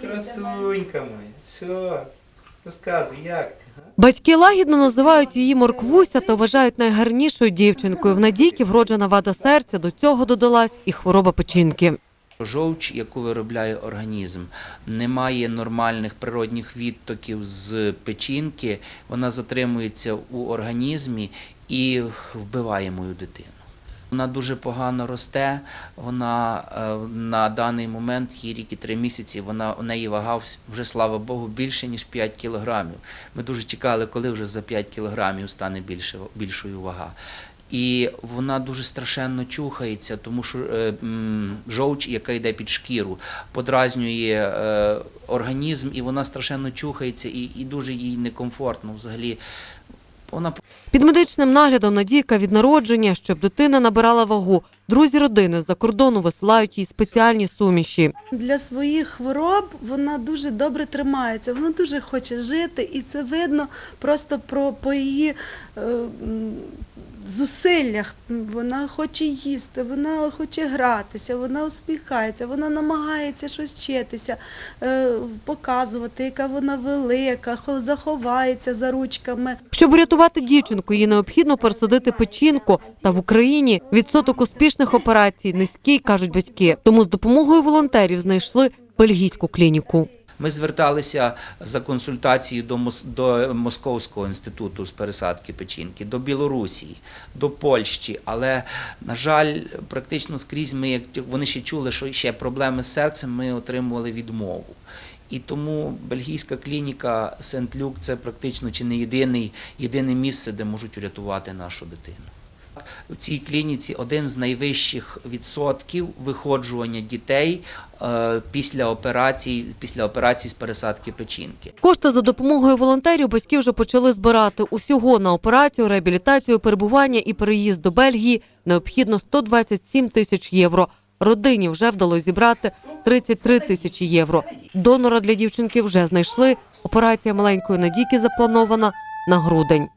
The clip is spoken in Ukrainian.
Красунька моя, все. Розказуй, як ти? Батьки лагідно називають її морквуся та вважають найгарнішою дівчинкою. В Надійки вроджена вада серця, до цього додалась і хвороба печінки. Жовч, яку виробляє організм, немає нормальних природних відтоків з печінки, вона затримується у організмі і вбиває мою дитину. Вона дуже погано росте. Вона е, на даний момент їй рік і три місяці. Вона у неї вага вже слава Богу більше ніж 5 кілограмів. Ми дуже чекали, коли вже за 5 кілограмів стане більше більшою вага. І вона дуже страшенно чухається, тому що е, жовч, яка йде під шкіру, подразнює е, організм, і вона страшенно чухається, і, і дуже їй некомфортно взагалі. Вона Під медичним наглядом Надійка від народження, щоб дитина набирала вагу. Друзі родини з-за кордону висилають їй спеціальні суміші. Для своїх хвороб вона дуже добре тримається, вона дуже хоче жити, і це видно просто про, по її е, зусиллях. Вона хоче їсти, вона хоче гратися, вона усміхається, вона намагається щось вчитися, е, показувати, яка вона велика, хо- заховається за ручками. Щоб врятувати дівчинку, їй необхідно пересадити печінку. Та в Україні відсоток успішних операцій низький, кажуть батьки. Тому з допомогою волонтерів знайшли бельгійську клініку. Ми зверталися за консультацією до, Мос- до Московського інституту з пересадки печінки, до Білорусі, до Польщі. Але, на жаль, практично скрізь ми, як вони ще чули, що ще проблеми з серцем, ми отримували відмову. І тому бельгійська клініка Сент-Люк це практично чи не єдиний, єдине місце, де можуть врятувати нашу дитину. В цій клініці один з найвищих відсотків виходжування дітей е, після операцій, після операцій з пересадки печінки. Кошти за допомогою волонтерів батьки вже почали збирати. Усього на операцію, реабілітацію, перебування і переїзд до Бельгії необхідно 127 тисяч євро. Родині вже вдалося зібрати 33 тисячі євро. Донора для дівчинки вже знайшли. Операція маленької Надійки запланована на грудень.